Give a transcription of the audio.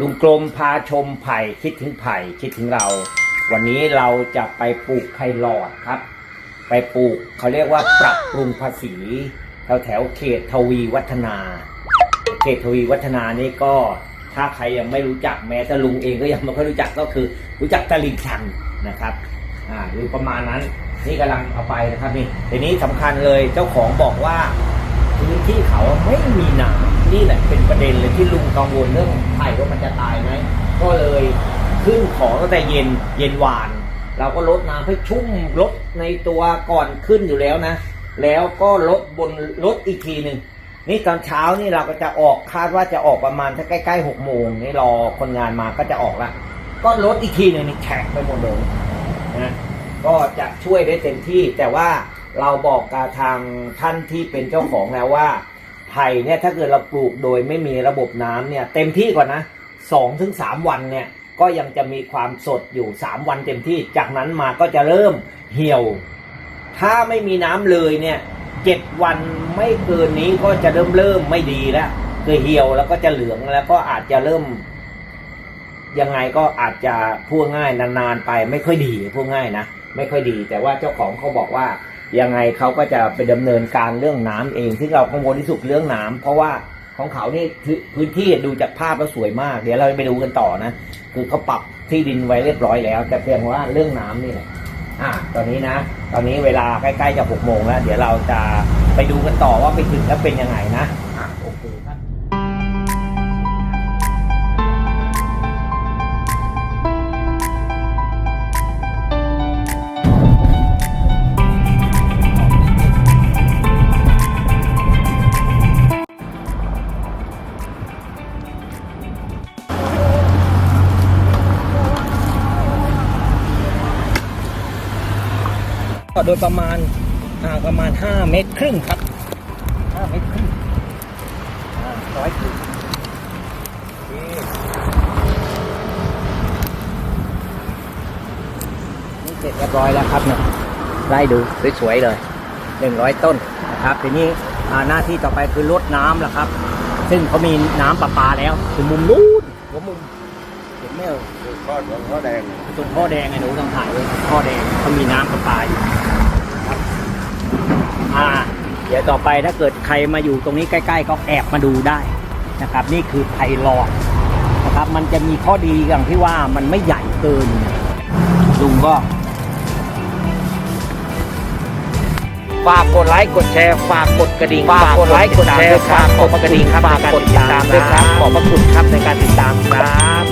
ลุงกลมพาชมไผ่คิดถึงไผ่คิดถึงเรา วันนี้เราจะไปปลูกไผ่หลอดครับ ไปปลูกเขาเรียกว่าปรับปรุงภาษีแถวแถวเขตทวีวัฒนา เขตทวีวัฒนานี่ก็ถ้าใครยังไม่รู้จักแม้แต่ลุงเองก็ยังไม่ค่อยรู้จักก็คือ รู้จักตลิ่งชันนะครับอ่าอยู่ประมาณนั้นนี่กำลังเอาไปนะครับนี่ทีนี้สำคัญเลยเจ้าของบอกว่า พื้นที่เขาไม่มีน้ำนี่แหละเป็นประเด็นเลยที่ลุงกังวลเรื่องไผ่ว่ามันจะตายไหมก็เลยขึ้นของตั้งแต่เย็นเย็นหวาน เราก็ลดน้ำให้ชุ่มลดในตัวก่อนขึ้นอยู่แล้วนะ แล้วก็ลดบนลดอีกทีหนึ่งนี่ตอนเช้านี่เราก็จะออกคาดว่าจะออกประมาณถ้าใกล้ๆหกโมงนี่รอคนงานมาก็จะออกละก็ลดอีกทีหนึ่งนี่แฉกไปหมดเลยนะก็จะช่วยได้เต็มที่แต่ว่า เราบอกกับทางท่านที่เป็นเจ้าของแล้วว่าไผ่เนี่ยถ้าเกิดเราปลูกโดยไม่มีระบบน้ำเนี่ย เต็มที่ก่อนนะสองถึงสามวันเนี่ยก็ยังจะมีความสดอยู่สามวันเต็มที่ จากนั้นมาก็จะเริ่มเหี่ยว ถ้าไม่มีน้ำเลยเนี่ยเจ็ดวันไม่เกินนี้ก็จะเริ่มเริ่มไม่ดีแล้วคือเหี่ยวแล้วก็จะเหลืองแล้วก็อาจจะเริ่มยังไงก็อาจจะพูดง่ายนานๆไปไม่ค่อยดีพูดง่ายนะไม่ค่อยดี แต่ว่าเจ้าของเขาบอกว่า ยังไงเขาก็จะไปดำเนินการเรื่องน้ำเอง ซึ่งเรากังวลที่สุดเรื่องน้ำเพราะว่าของเขานี่พื้นที่ดูจากภาพแล้วสวยมาก เดี๋ยวเราไปดูกันต่อนะ คือเขาปรับที่ดินไว้เรียบร้อยแล้ว แต่เพียงว่าเรื่องน้ำนี่แหละอะตอนนี้นะ ตอนนี้เวลาใกล้ๆจะหกโมงแล้ว เดี๋ยวเราจะไปดูกันต่อว่าไปถึงแล้วเป็นยังไงนะ โดยประมาณห่างประมาณ 5 เมตรครึ่งครับ 5 เมตรครึ่งอ่าร้อยครึ่งโอเคนี่เสร็จเรียบร้อยแล้วครับเนี่ยไล่ดูสวยๆเลย 100 ต้นนะครับทีนี้อ่าหน้าที่ต่อไปคือลดน้ำแล้วครับ ซึ่งเขามีน้ำประปาแล้วถึงมุมนู้นหัวมุมเห็นไหมเอ่ยก้อนของเขาแดงตรงท่อแดงไงหนูต้องถ่ายไว้ท่อแดงเขามีน้ำประปาอยู่ครับอ่าเดี๋ยวต่อไปถ้าเกิดใครมาอยู่ตรงนี้ใกล้ ๆ ก็แอบมาดูได้นะครับ นี่คือไพลอดนะครับ มันจะมีข้อดีอย่างที่ว่ามันไม่ใหญ่เกินลุงก็ฝากกดไลค์กดแชร์ฝากกดกระดิ่งฝากกดไลค์กดแชร์ฝากกดกระดิ่งครับฝากกดติดตามด้วยครับขอบพระคุณครับในการติดตามครับ